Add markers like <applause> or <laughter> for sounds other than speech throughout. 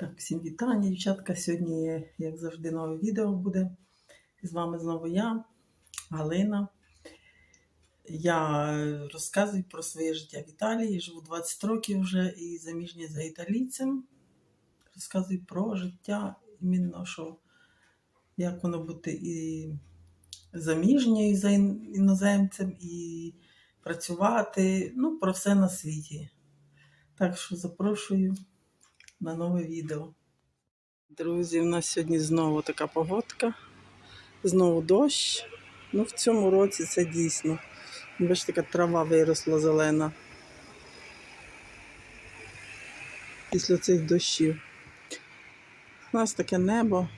Так, всім вітання, дівчатка. Сьогодні, як завжди, нове відео буде. З вами знову я, Галина. Я розказую про своє життя в Італії. Живу 20 років вже і заміжня за італійцем. Розказую про життя, іменно що як воно бути і заміжньою за іноземцем, і працювати. Ну, про все на світі. Так що запрошую на нове відео. Друзі, у нас сьогодні знову така погодка, знову дощ. Ну, в цьому році це дійсно. Бачите, така трава виросла зелена. Після цих дощів. У нас таке небо.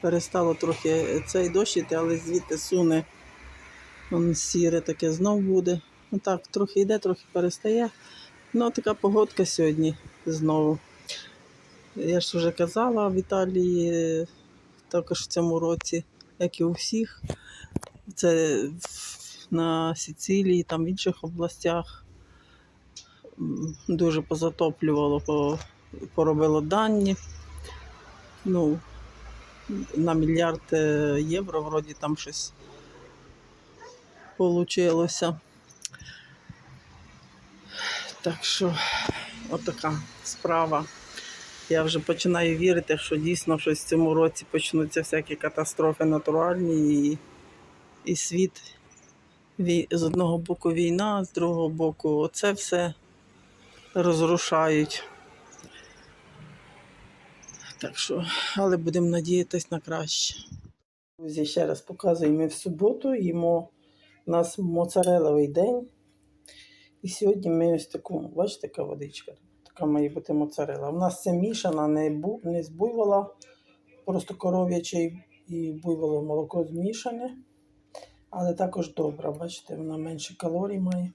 Перестало трохи цей дощ іти, але звідти суне. Вон сіре таке знов буде. Ну так, трохи йде, трохи перестає. Ну, така погодка сьогодні знову. Я ж вже казала в Італії також в цьому році, як і у всіх. Це на Сицилії, там в інших областях дуже позатоплювало, поробило дані. Ну, на мільярд е, євро вроді там щось получилося. Так що, отака справа. Я вже починаю вірити, що дійсно щось в цьому році почнуться всякі катастрофи натуральні і, і світ з одного боку війна, з другого боку оце все розрушають. Так що, але будемо надіятися на краще. Друзі, ще раз показую, ми в суботу їмо у нас моцареловий день. І сьогодні ми ось таку, бачите, яка водичка. Така має бути моцарела. У нас це мішана, не, бу, не з буйвола, просто коров'яче і буйволе молоко змішане. Але також добра, бачите, вона менше калорій має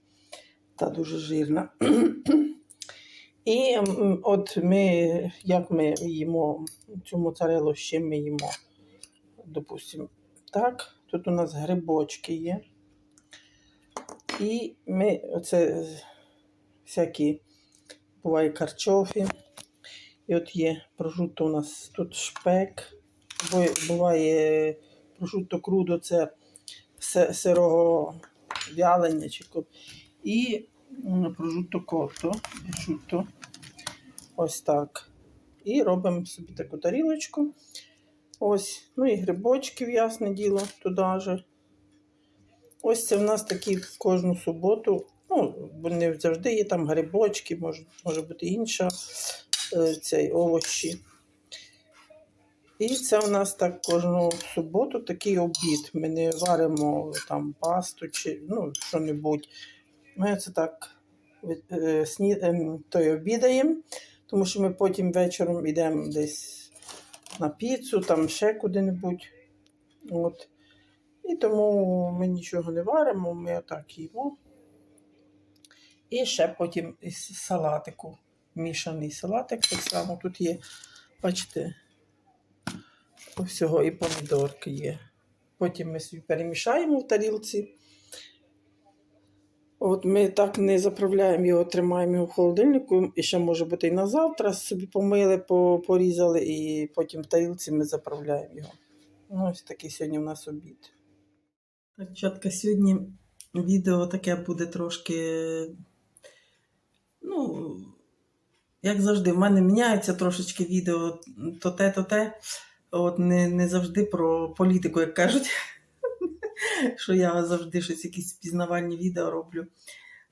та дуже жирна. <clears throat> І от ми, як ми їмо цю моцарелу, чим ми їмо? Допустимо, так, тут у нас грибочки є. І ми оце всякі буває карчофі. І от є прошутто у нас тут шпек. Буває прошутто крудо, це сирого вялення. І м, прошутто кото. Ось так. І робимо собі таку тарілочку. Ось, ну і грибочків, ясне діло, туди же. Ось це в нас такі кожну суботу. Ну, вони завжди є там грибочки, може, може бути інша е, цей, овочі. І це у нас так кожну суботу такий обід. Ми не варимо там пасту чи ну, що-небудь. Ми це так е, сні, ем, той обідаємо, тому що ми потім вечором йдемо десь на піцу, там ще куди-небудь. От. І тому ми нічого не варимо, ми отак їмо. І ще потім із салатику. Мішаний салатик. Так само тут є, бачите, всього і помідорки є. Потім ми собі перемішаємо в тарілці. От ми так не заправляємо його, тримаємо його в холодильнику, і ще може бути і на завтра собі помили, порізали, і потім в тарілці ми заправляємо його. Ну, ось такий сьогодні у нас обід. Так, дівчатка, сьогодні відео таке буде трошки. Ну, як завжди, в мене міняється трошечки відео то те, то те. От не, не завжди про політику, як кажуть. <laughs> Що я завжди щось якісь пізнавальні відео роблю.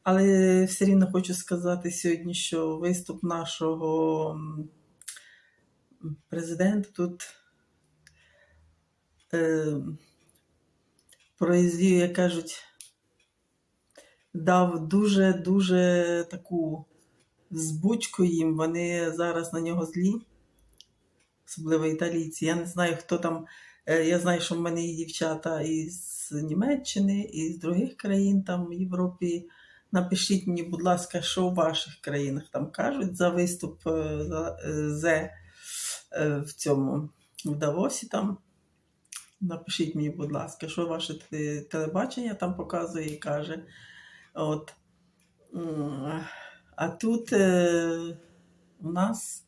Але все рівно хочу сказати сьогодні, що виступ нашого президента тут е, произвів, як кажуть, дав дуже-дуже таку збучку їм. Вони зараз на нього злі, особливо італійці. Я не знаю, хто там. е, Я знаю, що в мене є дівчата із Німеччини, і з других країн там в Європі. Напишіть мені, будь ласка, що у ваших країнах там кажуть за виступ е, за- е, Зе в цьому в Давосі там. Напишіть мені, будь ласка, що ваше телебачення там показує і каже. От. А тут е, у нас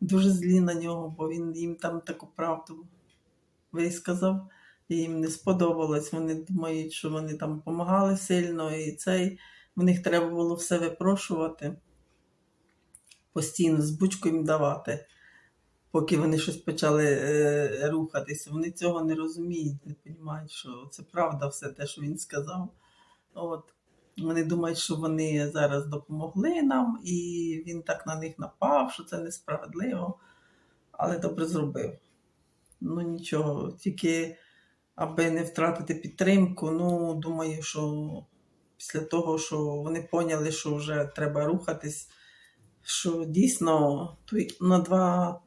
дуже злі на нього, бо він їм там таку правду висказав. І їм не сподобалось. Вони думають, що вони там допомагали сильно, і цей в них треба було все випрошувати, постійно збучку їм давати, поки вони щось почали е, рухатися. Вони цього не розуміють, не розуміють, що це правда все те, що він сказав. От. Вони думають, що вони зараз допомогли нам, і він так на них напав, що це несправедливо, але добре зробив. Ну нічого, тільки аби не втратити підтримку, ну думаю, що після того, що вони поняли, що вже треба рухатись, що дійсно на два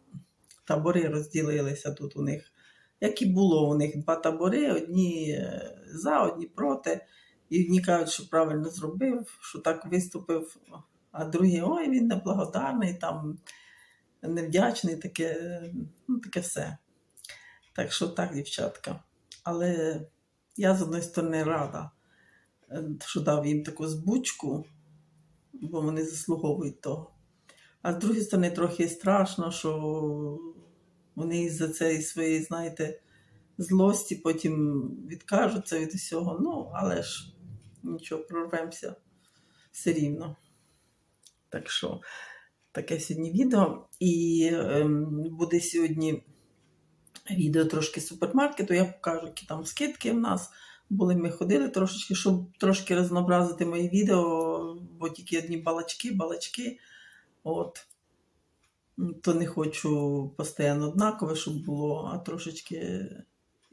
табори розділилися тут у них. Як і було у них два табори, одні е, за, одні проти. І одні кажуть, що правильно зробив, що так виступив, а другі, ой, він неблагодарний, там невдячний, таке, ну, таке все. Так що так, дівчатка. Але я з одної сторони рада, е, що дав їм таку збучку, бо вони заслуговують того. А з другої сторони, трохи страшно, що вони із-за цієї своєї, знаєте, злості потім відкажуться від усього. Ну, але ж нічого, прорвемося все рівно. Так що, таке сьогодні відео. І ем, буде сьогодні відео трошки з супермаркету. Я покажу, які там скидки в нас були. Ми ходили трошечки, щоб трошки разнообразити мої відео, бо тільки одні балачки, балачки. От. То не хочу постійно однакове, щоб було, а трошечки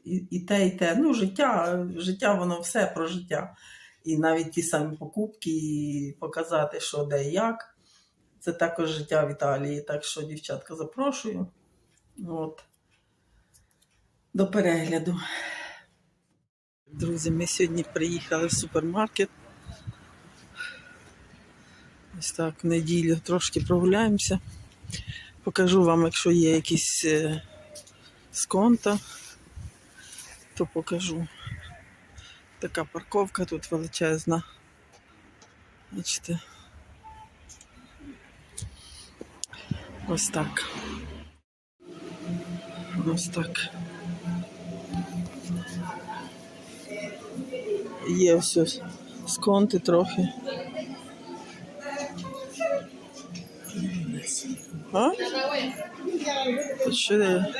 і, і те, і те. Ну, життя, життя, воно все про життя. І навіть ті самі покупки, і показати, що де і як. Це також життя в Італії. Так що, дівчатка, запрошую. От. До перегляду. Друзі, ми сьогодні приїхали в супермаркет. Ось так, в неділю трошки прогуляємося. Покажу вам, якщо є якісь е, з конта, то покажу. Така парковка тут величезна. Бачите. Ось так. Ось так. Є все сконти трохи. А? Тут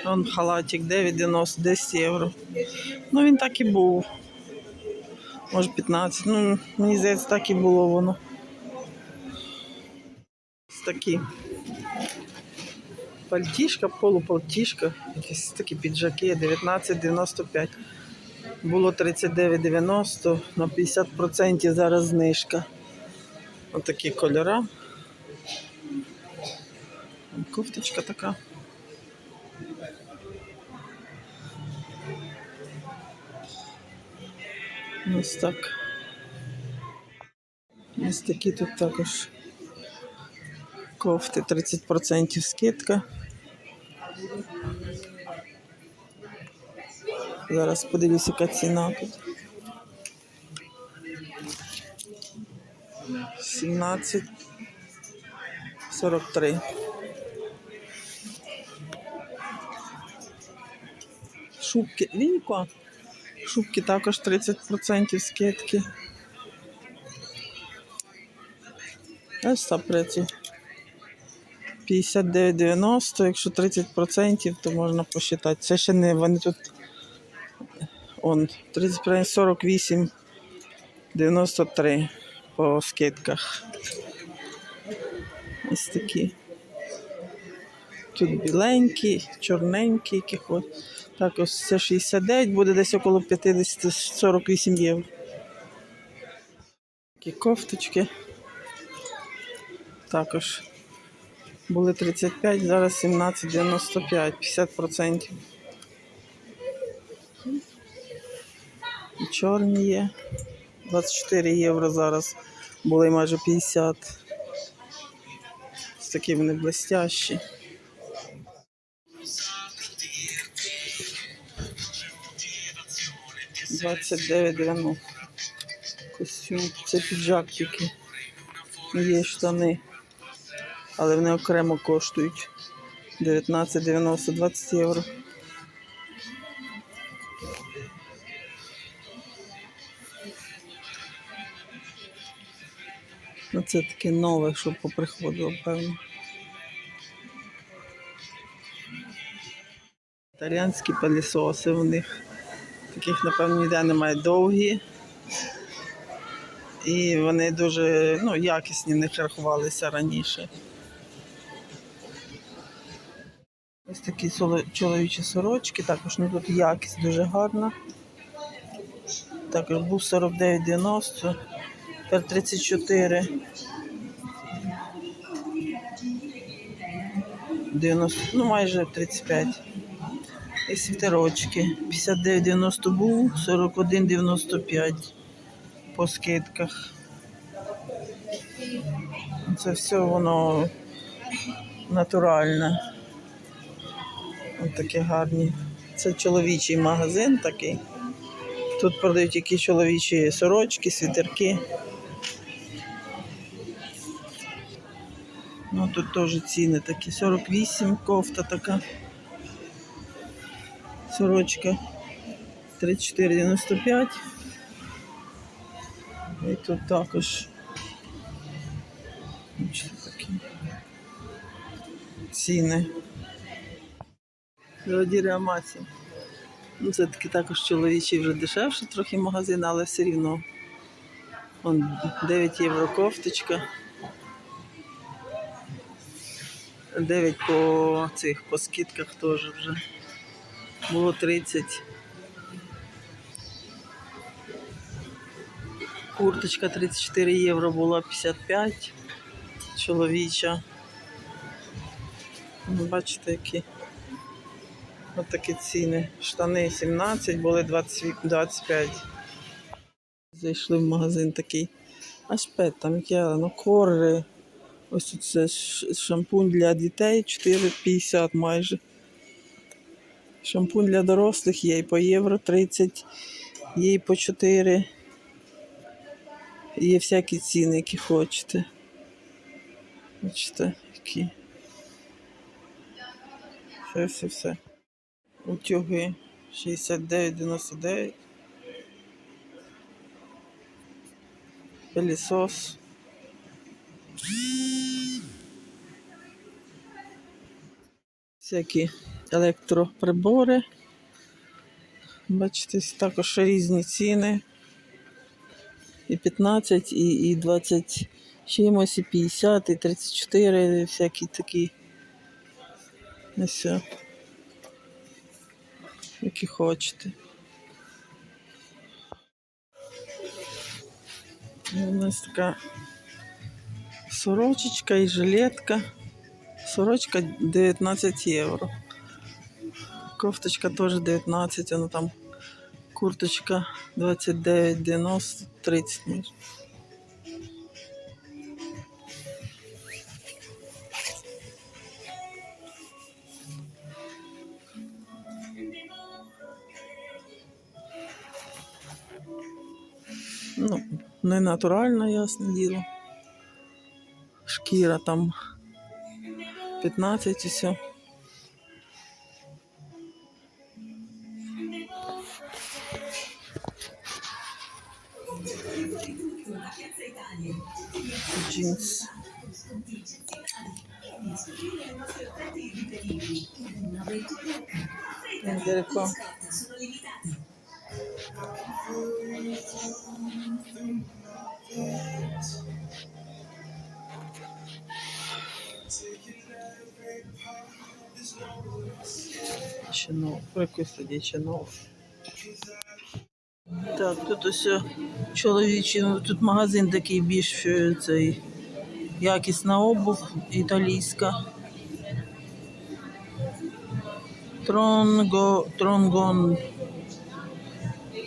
он халатик 9,90, 10 євро. Ну він так і був. Може 15. Ну, мені здається, так і було воно. Ось такі. Пальтішка, полупальтішка, якісь такі піджаки 19,95. Було 39,90, на 50% зараз знижка. Отакі кольора. Кофточка така. Ось так. Ось такі тут також кофти 30% скидка. Зараз подивлюсь, яка ціна тут. 17 43. Шубки. Вінько. Шубки також 30% скидки. Ось та преці. 59,90, якщо 30%, то можна посчитати. Це ще не вони тут. Он 30 48 93 по скидках. Ось такі. Тут біленькі, чорненькі, яких от. Так, ось це 69, буде десь около 50-48 євро. Такі кофточки. Також були 35, зараз 17,95, 50%. І чорні є. 24 євро зараз. Були майже 50. Ось такі вони блестящі. Двадцять дев'ять дев'яносто. Костюм. Це піджак тільки. Є штани. Але вони окремо коштують. 19,90 20 євро. Ну, це таке нове, що поприходило, певно. Італіянські пилісоси у них. Таких, напевно, ніде немає довгі. І вони дуже ну, якісні в них рахувалися раніше. Ось такі чоловічі сорочки, також ну, тут якість дуже гарна. Також був 49,90, тепер 34. 90, ну майже 35. І світерочки. 59,90 був, 41,95 по скидках. Це все воно натуральне. Ось такі гарні. Це чоловічий магазин такий. Тут продають які чоловічі сорочки, світерки. Ну тут теж ціни такі. 48 кофта така. Сорочка 34,95. І тут також такі ціни. Родіри Амасі. Ну, це таки також чоловічий вже дешевший трохи магазин, але все рівно. Вон 9 євро кофточка. 9 по цих по скидках теж вже. Було 30. Курточка 34 євро була 55 чоловіча. Ну, Бачите, які от такі ціни. Штани 17, були 20, 25. Зайшли в магазин такий. Аж пет, там ну кори. Ось тут це шампунь для дітей 4,50 майже. Шампунь для дорослих є і по євро 30, є і по 4. Є всякі ціни, які хочете. Бачите, які. Все, все, все. Утюги 69,99. Пилісос. Всякі електроприбори. Бачите, також різні ціни. І 15, і, і 20 чимось, і 50, і 34, всякі такі. Ось. Які хочете. І У нас така сорочечка і жилетка. Сорочка 19 євро. Кофточка теж 19, вона там курточка 29,90, 30 майже. Ну, не натуральна, ясне діло. Шкіра там 15 і все. Про якусь тоді чинов. Так, тут ось чоловічий, ну, тут магазин такий більш е, цей якісна обув італійська. Тронго, Тронгон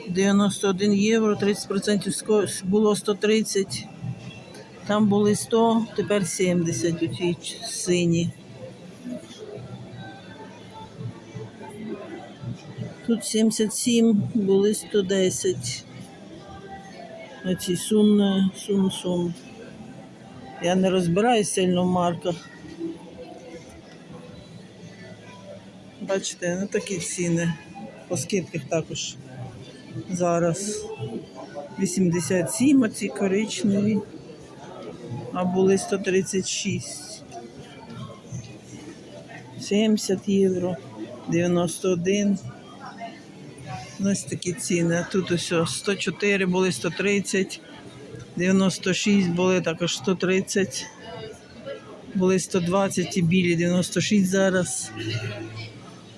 91 євро, 30% ско- було 130. Там були 100, тепер 70 у цій сині. Тут 77, були 110. Оці сун, сун, сун. Я не розбираюсь сильно в марках. Бачите, ну такі ціни. По скидках також. Зараз 87 оці коричневі, а були 136. 70 євро, 91. Ну, Ось такі ціни. Тут ось 104 були 130, 96 були також 130, були 120 і білі 96 зараз.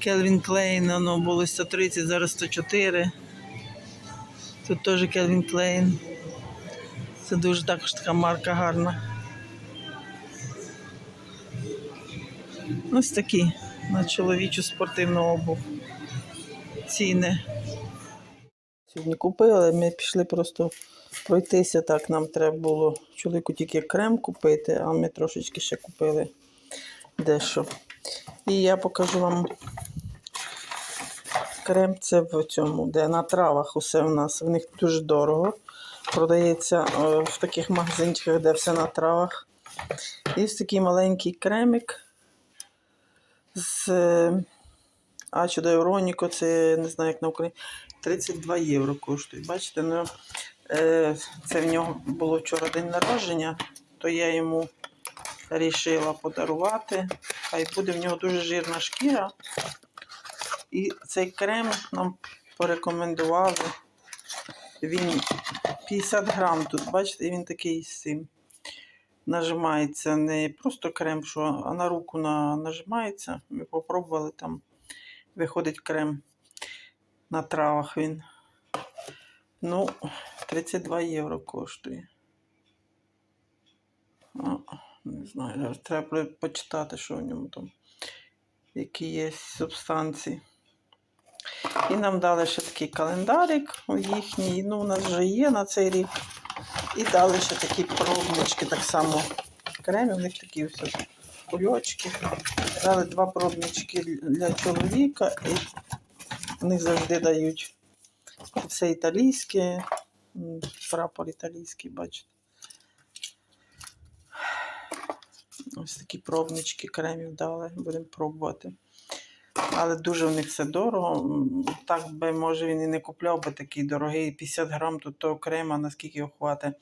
Келвін Клейн, воно було 130, зараз 104. Тут теж Келвін Клейн. Це дуже також така марка гарна. Ось такі на чоловічу спортивну обув. Ціни. Сьогодні купили, ми пішли просто пройтися. Так, нам треба було чоловіку тільки крем купити, а ми трошечки ще купили дещо. І я покажу вам крем це в цьому, де на травах усе в нас. В них дуже дорого. Продається е, в таких магазинчиках, де все на травах. І ось такий маленький кремик з е, Ачо Евроніко, це не знаю, як на Україні. 32 євро коштує. Бачите, ну, е, це в нього було вчора день народження, то я йому вирішила подарувати. Хай буде в нього дуже жирна шкіра. І цей крем нам порекомендували. Він 50 грам тут, бачите, він такий з цим. Нажимається не просто крем, що, а на руку на, нажимається. Ми попробували там. Виходить крем на травах він. Ну, 32 євро коштує. А, не знаю, треба почитати, що в ньому там, які є субстанції. І нам дали ще такий календарик їхній. Ну, у нас вже є на цей рік. І дали ще такі пробнички, так само кремів, у них такі все кульочки. Дали два пробнички для чоловіка, і вони завжди дають все італійське, прапор італійський, бачите. Ось такі пробнички кремів дали, будемо пробувати. Але дуже в них все дорого. Так би, може, він і не купляв би такий дорогий 50 грам тут того крема, наскільки його хватить.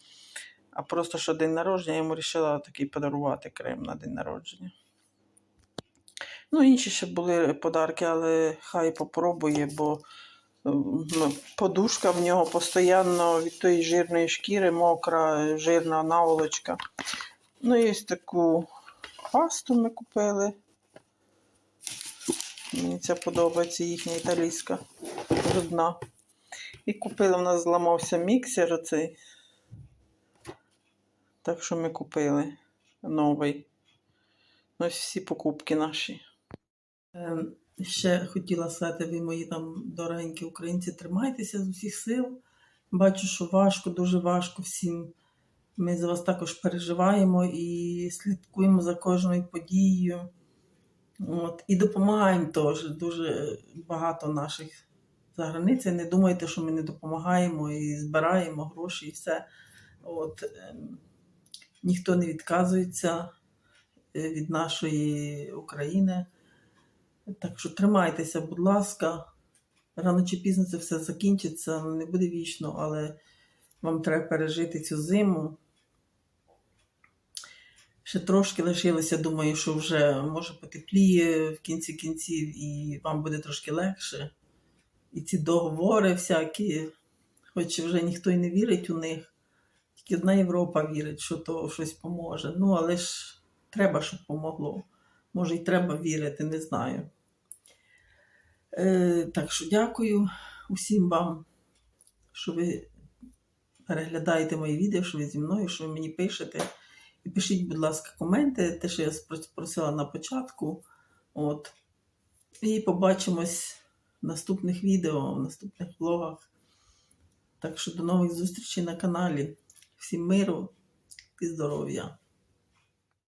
А просто що день народження, я йому вирішила такий подарувати крем на день народження. Ну, інші ще були подарки, але хай попробує, бо подушка в нього постійно від тої жирної шкіри, мокра, жирна наволочка. Ну, ось таку пасту ми купили. Мені ця подобається їхня італійська зубна. І купили, в нас зламався міксер оцей. Так що ми купили новий. Ну, ось всі покупки наші. Ем, Ще хотіла сказати, ви мої там дорогенькі українці, тримайтеся з усіх сил. Бачу, що важко, дуже важко всім. Ми за вас також переживаємо і слідкуємо за кожною подією. От, і допомагаємо теж. Дуже багато наших за границею. Не думайте, що ми не допомагаємо і збираємо гроші і все. От, ем, ніхто не відказується е, від нашої України. Так що тримайтеся, будь ласка. Рано чи пізно це все закінчиться, не буде вічно, але вам треба пережити цю зиму. Ще трошки лишилося, думаю, що вже може потепліє в кінці кінців і вам буде трошки легше. І ці договори всякі, хоч вже ніхто й не вірить у них, тільки одна Європа вірить, що то щось поможе. Ну, але ж треба, щоб помогло. Може, й треба вірити, не знаю. Е, так що дякую усім вам, що ви переглядаєте мої відео, що ви зі мною, що ви мені пишете. І пишіть, будь ласка, коменти, те, що я спросила на початку. От. І побачимось в наступних відео, в наступних влогах. Так що до нових зустрічей на каналі. Всім миру і здоров'я!